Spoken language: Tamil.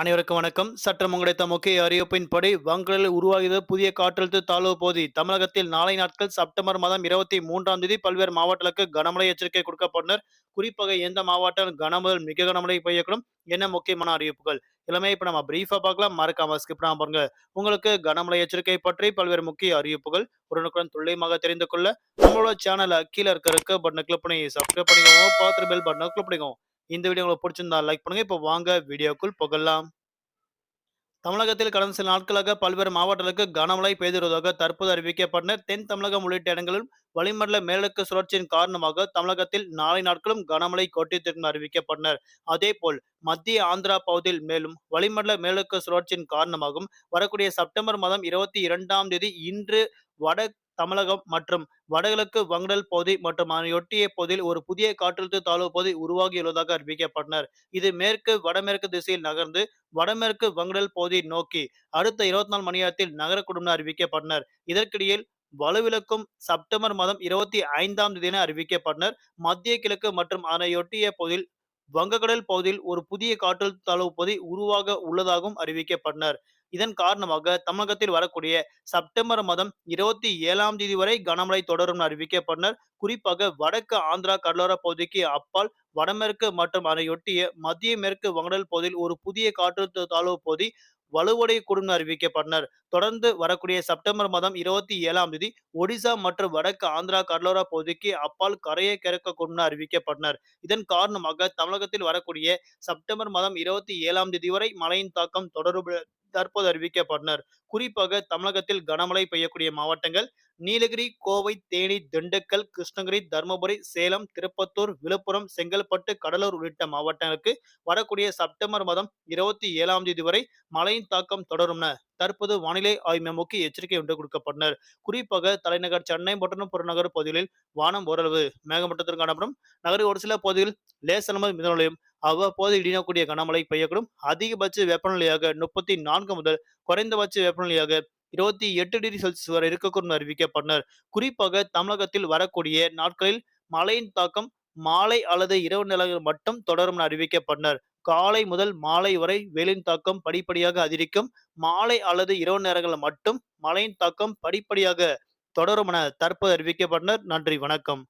அனைவருக்கும் வணக்கம். சற்றம் கிடைத்த முக்கிய அறிவிப்பின்படி வங்கடலில் உருவாகிய புதிய காற்றழுத்த தாழ்வு பகுதி. தமிழகத்தில் நாளை நாட்கள் செப்டம்பர் மாதம் இருபத்தி மூன்றாம் தேதி பல்வேறு மாவட்டங்களுக்கு கனமழை எச்சரிக்கை கொடுக்கப்பட்டனர். குறிப்பாக எந்த மாவட்டம் கனமுதல் மிக கனமழை பெய்யக்கூடும் என்ன முக்கியமான அறிவிப்புகள். எல்லாமே இப்ப நம்ம பிரீஃபா பார்க்கலாம். மறக்காம ஸ்கிப் பண்ணாம பாருங்க. உங்களுக்கு கனமழை எச்சரிக்கை பற்றி பல்வேறு முக்கிய அறிவிப்புகள் உடனுக்குடன் துல்லியமாக தெரிந்து கொள்ள நம்மளோட சேனலை கீழே இருக்க இருக்க பட்டனை கிளிக் பண்ணி சப்ஸ்கிரைப் பண்ணிக்கோங்க. பார்த்து பெல் பட்டனை கிளிக் பண்ணிக்கோங்க. இந்த வீடியோ உங்களுக்கு பிடிச்சிருந்தா லைக் பண்ணுங்க. இப்போ வாங்க வீடியோக்குள் புகழலாம் தமிழகத்தில் கடந்த சில நாட்களாக பல்வேறு மாவட்டங்களுக்கு கனமழை பெய்து வருவதாக தற்போது அறிவிக்கப்பட்ட தென் தமிழகம் உள்ளிட்ட இடங்களிலும் வளிமண்டல மேலடுக்கு சுழற்சியின் காரணமாக தமிழகத்தில் நாளை நாட்களும் கனமழை கொட்டித்திருக்கும் அறிவிக்கப்பட்டனர். அதேபோல் மத்திய ஆந்திரா பகுதியில் மேலும் வளிமண்டல மேலடுக்கு சுழற்சியின் காரணமாகவும் வரக்கூடிய செப்டம்பர் மாதம் இருபத்தி இரண்டாம் தேதி இன்று வட தமிழகம் மற்றும் வடகிழக்கு வங்கடல் பகுதி மற்றும் அதனையொட்டிய பகுதியில் ஒரு புதிய காற்றழுத்த தாழ்வு பகுதி உருவாகியுள்ளதாக அறிவிக்கப்பட்டனர். இது மேற்கு வடமேற்கு திசையில் நகர்ந்து வடமேற்கு வங்கடல் பகுதியை நோக்கி அடுத்த இருபத்தி நாலு மணி நேரத்தில் நகரக்கூடும் அறிவிக்கப்பட்டனர். இதற்கிடையில் வலுவிழக்கும் செப்டம்பர் மாதம் இருபத்தி ஐந்தாம் தேதி என அறிவிக்கப்பட்டனர். மத்திய கிழக்கு மற்றும் அதனையொட்டிய பகுதியில் வங்கக்கடல் பகுதியில் ஒரு புதிய காற்றழுத்த தாழ்வு பகுதி உருவாக உள்ளதாகவும் அறிவிக்கப்பட்டனர். இதன் காரணமாக தமிழகத்தில் வரக்கூடிய செப்டம்பர் மாதம் இருபத்தி ஏழாம் தேதி வரை கனமழை தொடரும் அறிவிக்கப்பட்டனர். குறிப்பாக வடக்கு ஆந்திரா கடலோர பகுதிக்கு அப்பால் வடமேற்கு மற்றும் அதையொட்டிய மத்திய மேற்கு வங்கடல் பகுதியில் ஒரு புதிய காற்றழுத்த தாழ்வு பகுதி வலுவடையக்கூடும் அறிவிக்கப்பட்டனர். தொடர்ந்து வரக்கூடிய செப்டம்பர் மாதம் இருபத்தி ஏழாம் தேதி ஒடிசா மற்றும் வடக்கு ஆந்திரா கடலோர பகுதிக்கு அப்பால் கரையை கிறக்கக்கூடும் அறிவிக்கப்பட்டனர். இதன் காரணமாக தமிழகத்தில் வரக்கூடிய செப்டம்பர் மாதம் இருபத்தி ஏழாம் தேதி வரை மழையின் தாக்கம் தொடர்பு தற்போது அறிவிக்கப்பட்டனர் குறிப்பாக தமிழகத்தில் கனமழை பெய்யக்கூடிய மாவட்டங்கள் நீலகிரி கோவை தேனி திண்டுக்கல் கிருஷ்ணகிரி தருமபுரி சேலம் திருப்பத்தூர் விழுப்புரம் செங்கல்பட்டு கடலூர் உள்ளிட்ட மாவட்டங்களுக்கு வரக்கூடிய செப்டம்பர் மாதம் இருபத்தி ஏழாம் தேதி வரை மழையின் தாக்கம் தொடரும் தற்போது வானிலை ஆய்வு மெமோக்கு எச்சரிக்கை ஒன்று கொடுக்கப்பட்டனர் குறிப்பாக தலைநகர் சென்னை மற்றும் புறநகர் பகுதிகளில் வானம் ஓரளவு மேகமூட்டத்தில் காணப்படும். நகரில் ஒரு சில பகுதியில் லேசனமல் மிதநிலையும் அவ்வப்போது இடினக்கூடிய கனமழை பெய்யக்கூடும். அதிகபட்ச வெப்பநிலையாக முப்பத்தி நான்கு முதல் குறைந்தபட்ச வெப்பநிலையாக இருபத்தி எட்டு டிகிரி செல்சியஸ் வரை இருக்கக்கூடும் அறிவிக்கப்பட்டனர். குறிப்பாக தமிழகத்தில் வரக்கூடிய நாட்களில் மழையின் தாக்கம் மாலை அல்லது இரவு நிலைகள் மட்டும் தொடரும் அறிவிக்கப்பட்டனர். காலை முதல் மாலை வரை வெயிலின் தாக்கம் படிப்படியாக அதிகரிக்கும். மாலை அல்லது இரவு நேரங்களில் மட்டும் மழையின் தாக்கம் படிப்படியாக தொடரும் என தற்போது அறிவிக்கப்பட்டனர். நன்றி வணக்கம்.